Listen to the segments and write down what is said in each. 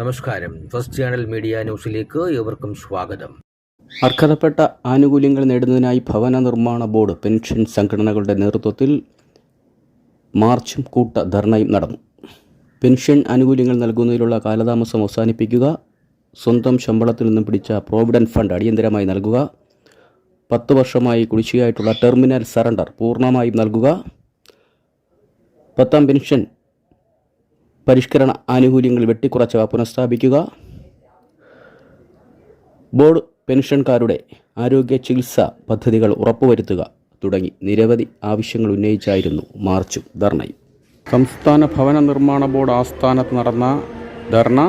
നമസ്കാരം. First channel media ന്യൂസിലേക്ക് ഏവർക്കും സ്വാഗതം. അർഹതപ്പെട്ട ആനുകൂല്യങ്ങൾ നേടുന്നതിനായി ഭവന നിർമ്മാണ ബോർഡ് പെൻഷൻ സംഘടനകളുടെ നേതൃത്വത്തിൽ മാർച്ചും കൂട്ട ധർണയും നടന്നു. പെൻഷൻ ആനുകൂല്യങ്ങൾ നൽകുന്നതിലുള്ള കാലതാമസം അവസാനിപ്പിക്കുക സ്വന്തം ശമ്പളത്തിൽ നിന്നും പിടിച്ച പ്രോവിഡന്റ് ഫണ്ട് അടിയന്തരമായി നൽകുക പത്ത് വർഷമായി കുടിശ്ശികയായിട്ടുള്ള ടെർമിനൽ സറണ്ടർ പൂർണമായും നൽകുക പത്താം പെൻഷൻ പരിഷ്കരണ ആനുകൂല്യങ്ങൾ വെട്ടിക്കുറച്ചവ പുനഃസ്ഥാപിക്കുക. ബോർഡ് പെൻഷൻകാരുടെ ആരോഗ്യ ചികിത്സാ പദ്ധതികൾ ഉറപ്പുവരുത്തുക തുടങ്ങി നിരവധി ആവശ്യങ്ങൾ ഉന്നയിച്ചായിരുന്നു മാർച്ചും ധർണയും. സംസ്ഥാന ഭവന നിർമ്മാണ ബോർഡ് ആസ്ഥാനത്ത് നടന്ന dharna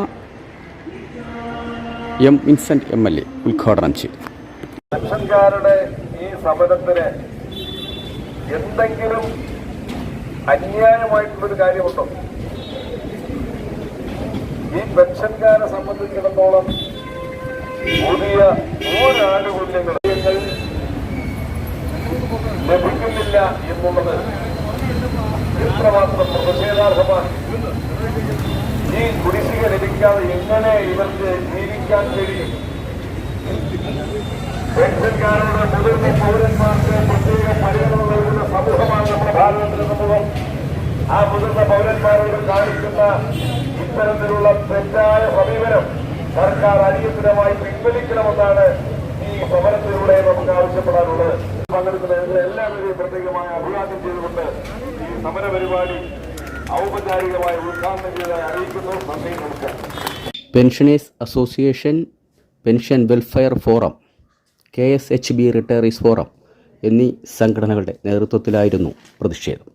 M Vincent M L A ഉദ്ഘാടനം ചെയ്തു. പെൻഷൻകാരുടെ ഈ സമരത്തിന് എന്തെങ്കിലും അന്യായമായിട്ടുള്ളൊരു കാര്യമുണ്ടോ? ഈ പെൻഷൻകാരെ സംബന്ധിച്ചിടത്തോളം പുതിയ ഒരാനുകൂല്യങ്ങൾ ലഭിക്കുന്നില്ല എന്നുള്ളത് എത്രമാത്രം പ്രതിഷേധാർഹമാണ്. ഈ കുടിശ്ശിക ലഭിക്കാതെ എങ്ങനെ ഇവർക്ക് ജീവിക്കാൻ കഴിയും? പെൻഷൻകാരുടെ മുതിർന്ന പൗരന്മാർക്ക് പ്രത്യേക പരിഗണന നൽകുന്ന സമൂഹമാണ് നമ്മുടെ ഭാരതത്തിൽ സമൂഹം ആ മുതിർന്ന പൗരന്മാരോട് കാണിക്കുന്ന ഇത്തരത്തിലുള്ള തെറ്റായ സമീപനം സർക്കാർ അടിയന്തരമായി പിൻവലിക്കണമെന്നാണ് ഈ സമരത്തിലൂടെ നമുക്ക് ആവശ്യപ്പെടാനുള്ളത്. പങ്കെടുക്കുന്ന എല്ലാവരെയും പ്രത്യേകമായി അഭിവാദ്യം ചെയ്തുകൊണ്ട് ഈ സമര പരിപാടി ഔപചാരികമായി ഉദ്ഘാടനം ചെയ്തതായി അറിയിക്കുന്നു. നന്ദി നമസ്കാരം. Pensioners association pension welfare forum K S H B retirees forum എന്നീ സംഘടനകളുടെ നേതൃത്വത്തിലായിരുന്നു പ്രതിഷേധം.